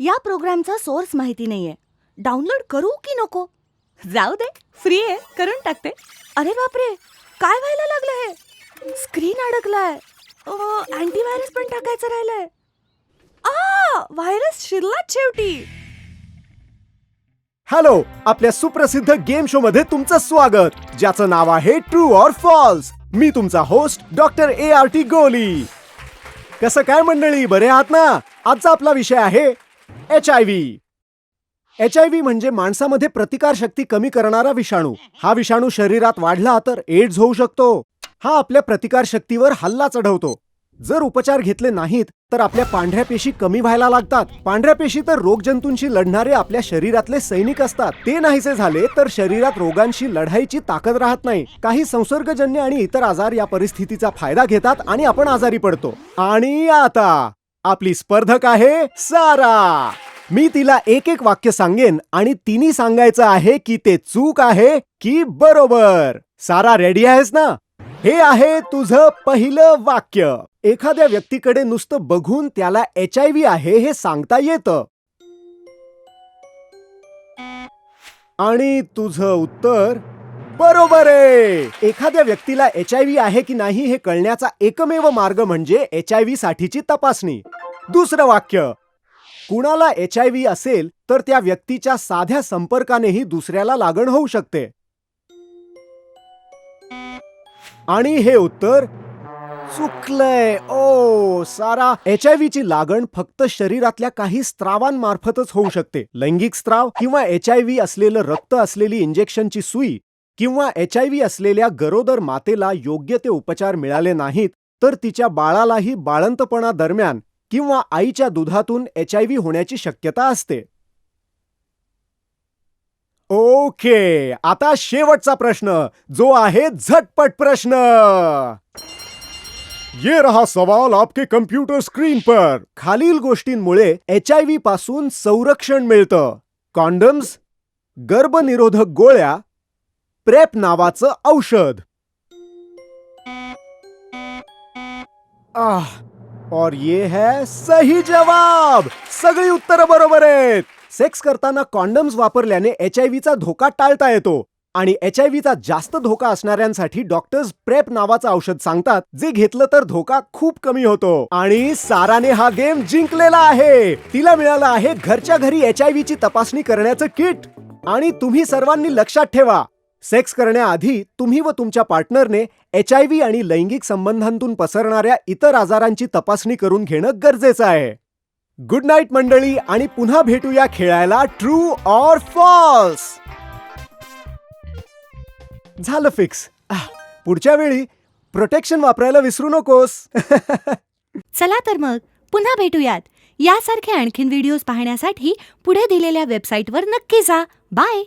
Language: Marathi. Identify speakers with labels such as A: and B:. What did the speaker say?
A: या प्रोग्रामचा सोर्स माहिती नाहीये. डाउनलोड करू की नको? जाऊ दे फ्री आहे करून टाकते. अरे बापरे काय व्हायला लागलं हे? स्क्रीन अडकलाय. अँटीव्हायरस पण टाकायचं राहिलंय. आ व्हायरस शिरलाच शेवटी.
B: हॅलो आपल्या सुप्रसिद्ध गेम शो मध्ये तुमचं स्वागत. ज्याचं नाव आहे ट्रू ऑर फॉल्स मी तुमचा host doctor A R T गोली कसं काय मंडळी बरे आहात ना? आजचा आपला विषय आहे H I V. H I V म्हणजे माणसामध्ये प्रतिकार शक्ती कमी करणारा विषाणू. हा विषाणू शरीरात वाढला तर एड्स होऊ शकतो. हा आपल्या प्रतिकार शक्तीवर हल्ला चढवतो. जर उपचार घेतले नाहीत तर आपल्या पांढऱ्या पेशी कमी व्हायला लागतात. पांढऱ्या पेशी तर रोगजंतूंशी लढणारे आपल्या शरीरातले सैनिक असतात. ते नाहीसे झाले तर शरीरात रोगांशी लढाईची ताकद राहत नाही. काही संसर्गजन्य आणि इतर आजार या परिस्थितीचा फायदा घेतात आणि आपण आजारी पडतो. आणि आता आपली स्पर्धक आहे सारा. मी तिला एक एक वाक्य सांगेन आणि तिने सांगायचं आहे की ते चूक आहे की बरोबर. सारा रेडी आहेस ना? हे आहे तुझं पहिलं वाक्य. एखाद्या व्यक्तीकडे नुसतं बघून त्याला एच आय व्ही आहे हे सांगता येतं. आणि तुझं उत्तर बरोबर आहे. एखाद्या व्यक्तीला एच आय व्ही आहे की नाही हे कळण्याचा एकमेव मार्ग म्हणजे एच आय व्ही साठीची तपासणी. दुसरं वाक्य कुणाला एच आय व्ही असेल तर त्या व्यक्तीच्या साध्या संपर्कानेही दुसऱ्याला लागण होऊ शकते. आणि हे उत्तर चुकलंय. ओ सारा एच आय ची लागण फक्त शरीरातल्या काही स्त्रावांमार्फतच होऊ शकते. लैंगिक स्त्राव किंवा एच आय व्ही असलेलं रक्त असलेली इंजेक्शनची सुई किंवा एच आय व्ही असलेल्या गरोदर मातेला योग्य ते उपचार मिळाले नाहीत तर तिच्या बाळालाही बाळंतपणा दरम्यान किंवा आईच्या दुधातून एच आय व्ही होण्याची शक्यता असते. ओके आता शेवटचा प्रश्न जो आहे झटपट प्रश्न. ये रहा सवाल आपके कम्प्युटर स्क्रीन पर. खालील गोष्टींमुळे एच आय व्ही पासून संरक्षण मिळतं. कॉन्डम्स गर्भनिरोधक गोळ्या प्रेप नावाचं औषध. आह और ये है सही जवाब. सगळी उत्तरं बरोबर आहेत. सेक्स करताना कॉन्डम्स वापरल्याने एच आय व्हीचा धोका टाळता येतो आणि एच आय व्हीचा जास्त धोका असणाऱ्यांसाठी डॉक्टर्स प्रेप नावाचं औषध सांगतात जे घेतलं तर धोका खूप कमी होतो. आणि साराने हा गेम जिंकलेला आहे. तिला मिळालं आहे घरच्या घरी एच आय व्हीची तपासणी करण्याचं किट आणि तुम्ही सर्वांनी लक्षात ठेवा सेक्स करण्याआधी तुम्ही व तुमच्या पार्टनरने एच आय व्ही आणि लैंगिक संबंधांतून पसरणाऱ्या इतर आजारांची तपासणी करून घेणं गरजेचं आहे. गुड नाईट मंडळी आणि पुन्हा भेटूया खेळायला ट्रू ऑर फॉल्स. झालं फिक्स. पुढच्या वेळी प्रोटेक्शन वापरायला विसरू नकोस.
A: चला तर मग पुन्हा भेटूयात. यासारखे आणखीन व्हिडिओज पाहण्यासाठी पुढे दिलेल्या वेबसाईटवर नक्की जा. बाय.